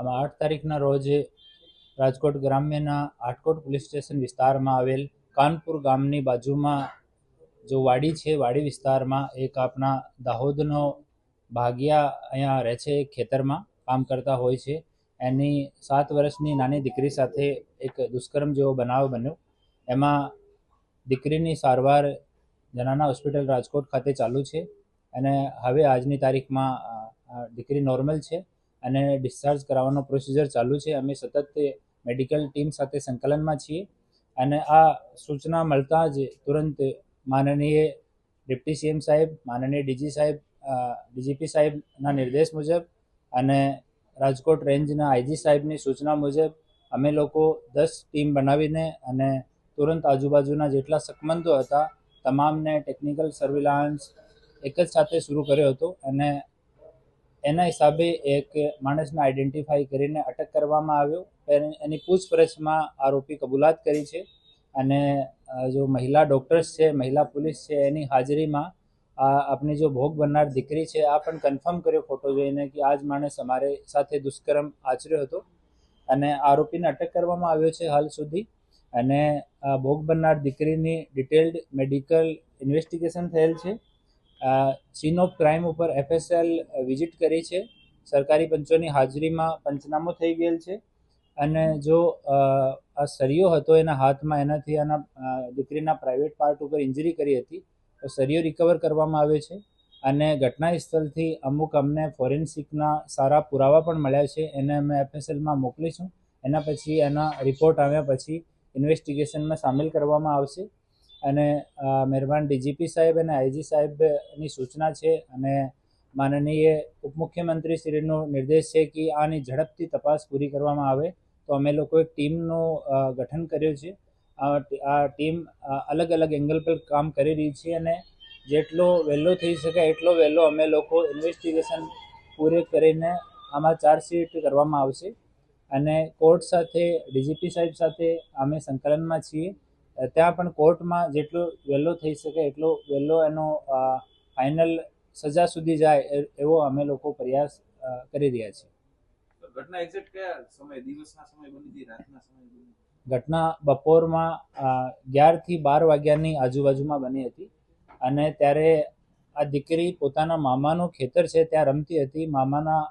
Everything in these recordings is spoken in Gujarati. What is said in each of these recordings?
આમાં આઠ તારીખના રોજ રાજકોટ ગ્રામ્યના આટકોટ પોલીસ સ્ટેશન વિસ્તારમાં આવેલ કાનપુર ગામની બાજુમાં જો વાડી છે, વાડી વિસ્તારમાં એક આપણા દાહોદનો ભાગ્યા અહીંયા રહે છે ખેતરમાં કામ કરતા હોય છે. એની સાત વર્ષની નાની દીકરી સાથે એક દુષ્કર્મ જેવો બનાવ બન્યો. એમાં દીકરીની સારવાર જનાના હોસ્પિટલ રાજકોટ ખાતે ચાલુ છે અને હવે આજની તારીખમાં દીકરી નોર્મલ છે. અને ડિસ્ચાર્જ કરાવવાનો પ્રોસિજર ચાલુ છે. અમે સતત મેડિકલ ટીમ સાથે સંકલનમાં છીએ અને આ સૂચના મળતા જ તુરંત માનનીય ડિપ્ટી સીએમ સાહેબ, માનનીય ડીજી સાહેબ ડીજીપી સાહેબના નિર્દેશ મુજબ અને રાજકોટ રેન્જના આઈજી સાહેબની સૂચના મુજબ અમે લોકો દસ ટીમ બનાવીને અને તુરંત આજુબાજુના જેટલા શકમંદો હતા, તમામને ટેકનિકલ સર્વિલાન્સ એક જ સાથે શરૂ કર્યો હતો અને એના હિસાબે એક માણસને આઈડેન્ટિફાઈ કરીને અટક કરવામાં આવ્યો. એની પૂછપરછમાં આરોપી કબૂલાત કરી છે અને જો મહિલા ડૉક્ટર્સ છે, મહિલા પોલીસ છે, એની હાજરીમાં આ આપણી જો ભોગ બનનાર દીકરી છે, આ પણ કન્ફર્મ કર્યો ફોટો જોઈને કે આ જ માણસ અમારે સાથે દુષ્કર્મ આચર્યો હતો અને આરોપીને અટક કરવામાં આવ્યો છે હાલ સુધી. અને ભોગ બનનાર દીકરીની ડિટેલ્ડ મેડિકલ ઇન્વેસ્ટિગેશન થયેલ છે. સીન ઓફ ક્રાઇમ ઉપર એફએસએલ વિઝિટ કરી છે. સરકારી પંચોની હાજરીમાં પંચનામો થઈ ગયેલ છે. અને જો આ સરિયો હતો એના હાથમાં એનાથી એના દીકરીના પ્રાઇવેટ પાર્ટ ઉપર ઇન્જરી કરી હતી, તો સરિયો રિકવર કરવામાં આવ્યો છે. અને ઘટના સ્થળથી અમુક અમને ફોરેન્સિકના સારા પુરાવા પણ મળ્યા છે. એને અમે એફએસએલમાં મોકલીશું. એના પછી એના રિપોર્ટ આવ્યા પછી ઇન્વેસ્ટિગેશનમાં સામેલ કરવામાં આવશે. અને મહેરબાન ડીજીપી સાહેબ અને આઈજી સાહેબની સૂચના છે અને માનનીય ઉપમુખ્યમંત્રી શ્રીનો નિર્દેશ છે કે આની ઝડપથી તપાસ પૂરી કરવામાં આવે. તો અમે લોકો એક ટીમનું ગઠન કર્યું છે. આ ટીમ અલગ અલગ એંગલ પર કામ કરી રહી છે અને જેટલો વહેલો થઈ શકે એટલો વહેલો અમે લોકો ઇન્વેસ્ટિગેશન પૂરી કરીને આમાં ચાર્જશીટ કરવામાં આવશે. અને કોર્ટ સાથે, ડીજીપી સાહેબ સાથે અમે સંકલનમાં છીએ. ત્યાં પણ કોર્ટમાં જેટલો વહેલો થઈ શકે એટલો વહેલો એનો ફાઇનલ સજા સુધી જાય એવો અમે લોકો પ્રયાસ કરી રહ્યા છીએ. ઘટના એક્ઝેક્ટ કયા સમય? દિવસના સમય બની હતી? રાતના સમય બની ઘટના બપોરમાં અગિયારથી બાર વાગ્યાની આજુબાજુમાં બની હતી. અને ત્યારે આ દીકરી પોતાના મામાનું ખેતર છે ત્યાં રમતી હતી. મામાના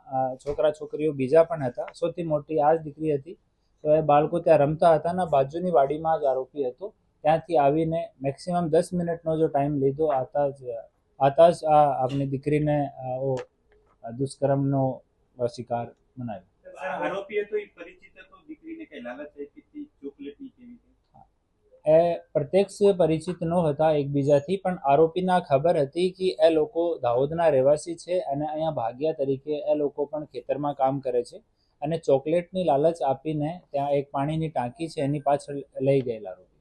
છોકરા છોકરીઓ બીજા પણ હતા. સૌથી મોટી આ જ દીકરી હતી. તો એ બાળકો ત્યાં રમતા હતા અને બાજુની વાડીમાં જ આરોપી હતો. ત્યાંથી આવીને મેક્સિમમ દસ મિનિટનો જો ટાઈમ લીધો આતા જ આતા જ આ આપણી દીકરીને દુષ્કર્મનો શિકાર બનાવ્યો. આરોપી હતો એ પરિચિત હતો દીકરીને કઈ લાલચ હતી ચોકલેટની કેવી એ પ્રત્યક્ષ પરિચિત ન હતા એકબીજાથી પણ આરોપીના ખબર હતી કે એ લોકો દાહોદના રહેવાસી છે અને અહીંયા ભાગ્યા તરીકે એ લોકો પણ ખેતરમાં કામ કરે છે. અને ચોકલેટની લાલચ આપીને ત્યાં એક પાણીની ટાંકી છે એની પાછળ લઈ ગયેલા કરશો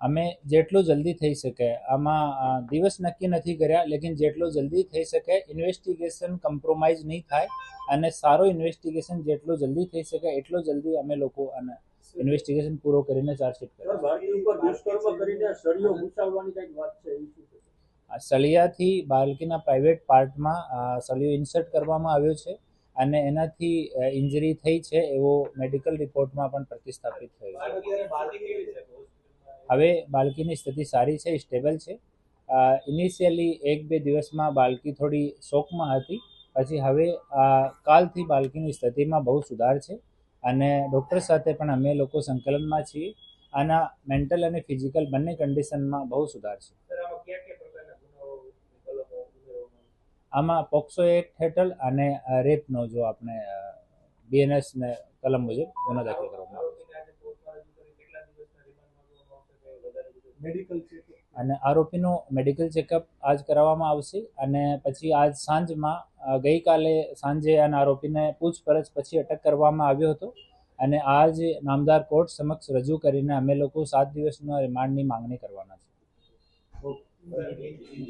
અમે જેટલું જલ્દી થઈ શકે આમાં દિવસ નક્કી નથી કર્યા લેકિન જેટલું જલ્દી થઈ શકે ઇન્વેસ્ટિગેશન કમ્પ્રોમાઇઝ નહીં થાય અને સારો ઇન્વેસ્ટિગેશન જેટલું જલ્દી થઈ શકે એટલું જલ્દી અમે લોકો અને ઇન્વેસ્ટિગેશન પૂરો કરીને ચાર્જશીટ કરીશું આ સળિયાથી બાળકીના પ્રાઇવેટ પાર્ટમાં સળિયો ઇન્સર્ટ કરવામાં આવ્યો છે અને એનાથી ઇન્જરી થઈ છે એવો મેડિકલ રિપોર્ટમાં પણ પ્રતિસ્થાપિત થયો છે. હવે બાળકીની સ્થિતિ સારી છે સ્ટેબલ છે. ઇનિશિયલી એક બે દિવસમાં બાળકી થોડી શોકમાં હતી. પછી હવે કાલથી બાળકીની સ્થિતિમાં બહુ સુધાર છે અને ડૉક્ટર સાથે પણ અમે લોકો સંકલનમાં છીએ. આના મેન્ટલ અને ફિઝિકલ બંને કન્ડિશનમાં બહુ સુધાર છે સર આમાં કયા કયા પ્રકારના ગુનાઓ કલમો ઉમેરવામાં આમાં પોક્સો એક્ટ હેઠળ અને રેપનો જો આપણે બીએનએસ ને કલમ મુજબ ગુનો દાખલ કરવામાં આવે છે. આરોપીને આજે કોર્ટમાં રજૂ કરી કેટલા દિવસના રિમાન્ડ માંગવામાં આવશે કે વધારે દિવસ મેડિકલ છે અને આરોપીનું મેડિકલ ચેકઅપ આજ કરાવવામાં આવશે અને પછી આજ સાંજમાં ગઈકાલે સાંજે અને આરોપીને પૂછપરછ પછી અટક કરવામાં આવ્યો હતો અને આજ નામદાર કોર્ટ સમક્ષ રજૂ કરીને અમે લોકો સાત દિવસના રિમાન્ડની માંગણી કરવાના છે